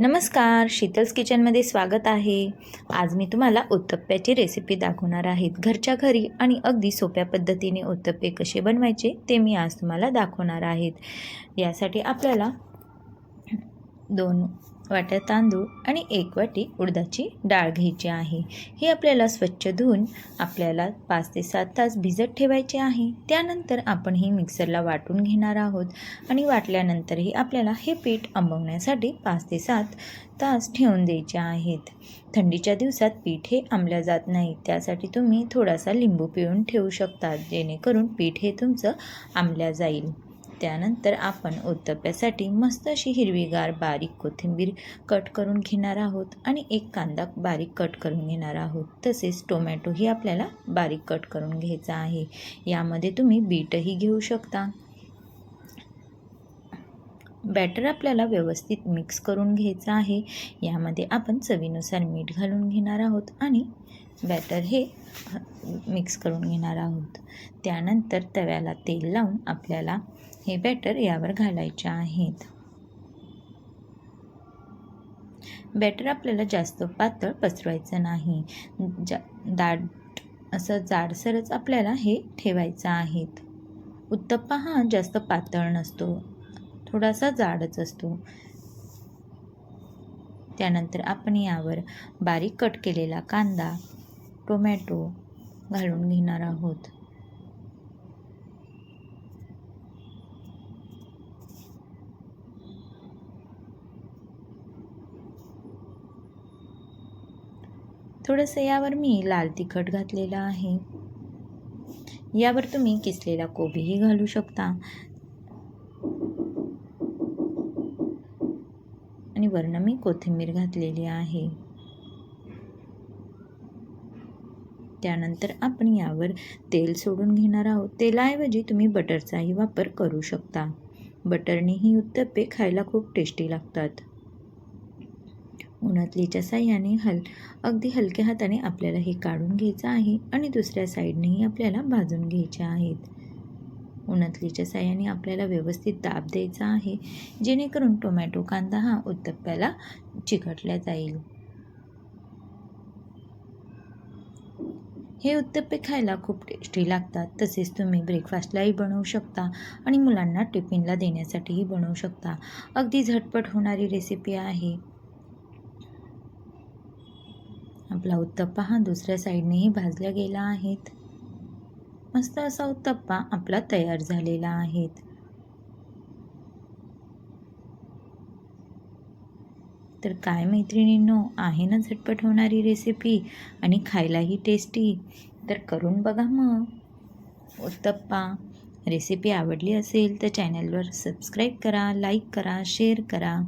नमस्कार शीतल्स किचनमध्ये स्वागत आहे. आज मी तुम्हाला उत्तप्प्याची रेसिपी दाखवणार आहेत. घरच्या घरी आणि अगदी सोप्या पद्धतीने उत्तप्पे कसे बनवायचे ते मी आज तुम्हाला दाखवणार आहेत. यासाठी आपल्याला दोन वाट्या तांदूळ आणि एक वाटी उडदाची डाळ घ्यायची आहे. ही आपल्याला स्वच्छ धुवून आपल्याला पाच ते सात तास भिजत ठेवायचे आहे. त्यानंतर आपण हे मिक्सरला वाटून घेणार आहोत आणि वाटल्यानंतरही आपल्याला हे पीठ आंबवण्यासाठी पाच ते सात तास ठेवून द्यायचे आहेत. थंडीच्या दिवसात पीठ हे आंबल्या जात नाही. त्यासाठी तुम्ही थोडासा लिंबू पिळून ठेवू शकता जेणेकरून पीठ हे तुमचं आंबल्या जाईल. त्यानंतर आपण उत्तप्यासाठी मस्त अशी हिरवीगार बारीक कोथिंबीर कट करून घेणार आहोत आणि एक कांदा बारीक कट करून घेणार आहोत. तसेच टोमॅटोही आपल्याला बारीक कट करून घ्यायचा आहे. यामध्ये तुम्ही बीटही घेऊ शकता. बॅटर आपल्याला व्यवस्थित मिक्स करून घ्यायचं आहे. यामध्ये आपण चवीनुसार मीठ घालून घेणार आहोत आणि बॅटर हे मिक्स करून घेणार आहोत. त्यानंतर तव्याला तेल लावून आपल्याला हे बॅटर यावर घालायचे आहेत. बॅटर आपल्याला जास्त पातळ पसरवायचं नाही. जा दाट असं जाडसरच आपल्याला हे ठेवायचं आहेत. उत्तप्पा हा जास्त पातळ नसतो. थोडासा जाडच असतो. त्यानंतर आपण यावर बारीक कट केलेला कांदा टोमॅटो घालून घेणार आहोत. थोडंसं यावर मी लाल तिखट घातलेलं आहे. यावर तुम्ही किसलेला कोबीही घालू शकता. आणि वर्ण मी कोथिंबीर घातलेली आहे. त्यानंतर आपण यावर तेल सोडून घेणार आहोत. तेलाऐवजी तुम्ही बटरचाही वापर करू शकता. बटरनेही उत्तप्पे खायला खूप टेस्टी लागतात. उन्हातलीच्या साह्याने हल अगदी हलक्या हाताने आपल्याला हे काढून घ्यायचं आहे आणि दुसऱ्या साईडनेही आपल्याला भाजून घ्यायच्या आहेत. उन्हातलीच्या साह्याने आपल्याला व्यवस्थित दाब द्यायचा आहे जेणेकरून टोमॅटो कांदा हा उत्तप्प्याला चिकटला जाईल. हे उत्तप्पे खायला खूप टेस्टी लागतात तसेच तुम्ही ब्रेकफास्टलाही बनवू शकता आणि मुलांना टिफिनला देण्यासाठीही बनवू शकता. अगदी झटपट होणारी रेसिपी आहे. आपला उत्तप्पा हा दुसऱ्या साईडनेही भाजला गेला आहेत. मस्त असा उत्तप्पा आपला तयार झालेला आहेत. तर काय मैत्रिणींनो आहे ना झटपट होणारी रेसिपी आणि खायलाही टेस्टी तर करून बघा मग. उत्तप्पा रेसिपी आवडली असेल तर चॅनलवर सबस्क्राईब करा लाईक करा शेअर करा.